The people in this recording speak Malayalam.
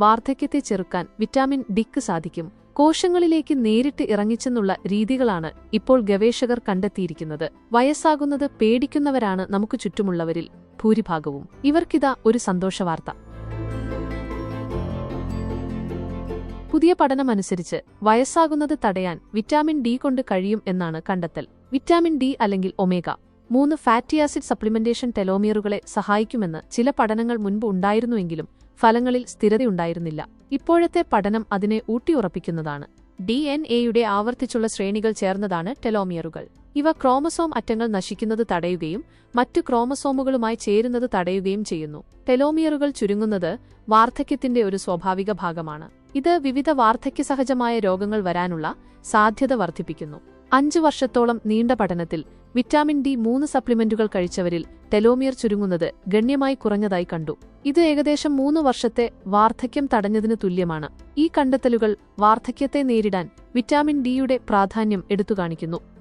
വാർദ്ധക്യത്തെ ചെറുക്കാൻ വിറ്റാമിൻ ഡിക്ക് സാധിക്കും. കോശങ്ങളിലേക്ക് നേരിട്ട് ഇറങ്ങിച്ചെന്നുള്ള രീതികളാണ് ഇപ്പോൾ ഗവേഷകർ കണ്ടെത്തിയിരിക്കുന്നത്. വയസ്സാകുന്നത് പേടിക്കുന്നവരാണ് നമുക്ക് ചുറ്റുമുള്ളവരിൽ. ഭൂരിഭാഗവും. ഇവർക്കിതാ ഒരു സന്തോഷവാർത്ത. പുതിയ പഠനമനുസരിച്ച് വയസ്സാകുന്നത് തടയാൻ വിറ്റാമിൻ ഡി കൊണ്ട് കഴിയും എന്നാണ് കണ്ടെത്തൽ. വിറ്റാമിൻ ഡി അല്ലെങ്കിൽ ഒമേഗ മൂന്ന് ഫാറ്റി ആസിഡ് സപ്ലിമെന്റേഷൻ ടെലോമിയറുകളെ സഹായിക്കുമെന്ന് ചില പഠനങ്ങൾ മുൻപ് ഉണ്ടായിരുന്നുവെങ്കിലും ഫലങ്ങളിൽ സ്ഥിരതയുണ്ടായിരുന്നില്ല. ഇപ്പോഴത്തെ പഠനം അതിനെ ഊട്ടിയുറപ്പിക്കുന്നതാണ്. ഡി എൻ എയുടെ ആവർത്തിച്ചുള്ള ശ്രേണികൾ ചേർന്നതാണ് ടെലോമിയറുകൾ. ഇവ ക്രോമസോം അറ്റങ്ങൾ നശിക്കുന്നത് തടയുകയും മറ്റു ക്രോമസോമുകളുമായി ചേരുന്നത് തടയുകയും ചെയ്യുന്നു. ടെലോമിയറുകൾ ചുരുങ്ങുന്നത് വാർദ്ധക്യത്തിന്റെ ഒരു സ്വാഭാവിക ഭാഗമാണ്. ഇത് വിവിധ വാർദ്ധക്യ സഹജമായ രോഗങ്ങൾ വരാനുള്ള സാധ്യത വർദ്ധിപ്പിക്കുന്നു. അഞ്ചു വർഷത്തോളം നീണ്ട പഠനത്തിൽ വിറ്റാമിൻ ഡി മൂന്ന് സപ്ലിമെന്റുകൾ കഴിച്ചവരിൽ ടെലോമിയർ ചുരുങ്ങുന്നത് ഗണ്യമായി കുറഞ്ഞതായി കണ്ടു. ഇത് ഏകദേശം മൂന്ന് വർഷത്തെ വാർദ്ധക്യം തടഞ്ഞതിന് തുല്യമാണ്. ഈ കണ്ടെത്തലുകൾ വാർദ്ധക്യത്തെ നേരിടാൻ വിറ്റാമിൻ ഡിയുടെ പ്രാധാന്യം എടുത്തുകാണിക്കുന്നു.